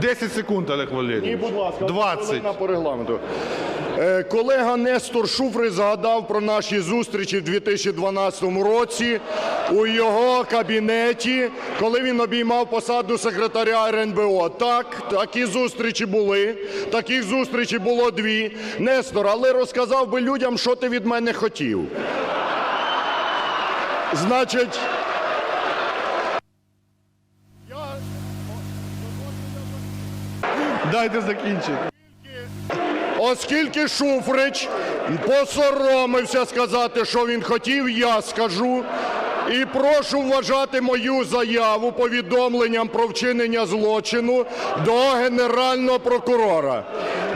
10 секунд, Олег Ні, будь ласка, 20. хвилина по регламенту. Е, Колега Нестор Шуфрич згадав про наші зустрічі в 2012 році у його кабінеті, коли він обіймав посаду секретаря РНБО. Так, такі зустрічі були, таких зустрічей було дві. Нестор, але розказав би людям, що ти від мене хотів. Значить, Дайте закінчити. Оскільки Шуфрич посоромився сказати, що він хотів, я скажу. І прошу вважати мою заяву повідомленням про вчинення злочину до Генерального прокурора.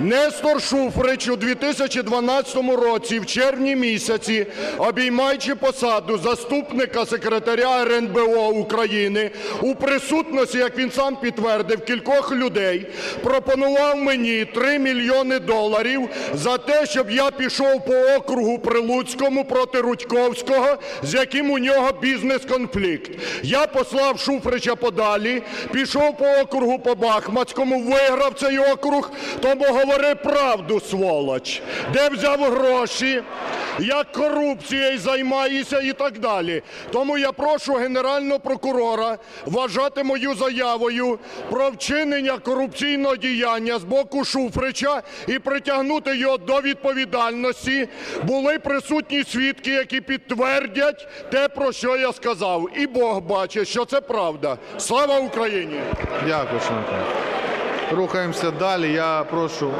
Нестор Шуфрич у 2012 році, в червні місяці, обіймаючи посаду заступника секретаря РНБО України, у присутності, як він сам підтвердив, кількох людей, пропонував мені 3 мільйони доларів за те, щоб я пішов по округу Прилуцькому проти Рудьковського, з яким у нього бізнес-конфлікт. Я послав Шуфрича подалі, пішов по округу по Бахмацькому, виграв цей округ, тому говори правду, сволоч. Де взяв гроші, як корупцією займаєшся і так далі. Тому я прошу Генерального прокурора вважати мою заявою про вчинення корупційного діяння з боку Шуфрича і притягнути його до відповідальності. Були присутні свідки, які підтвердять те, про що я сказав. І Бог бачить, що це правда. Слава Україні! Дякую, шановні. Рухаємося далі. Я прошу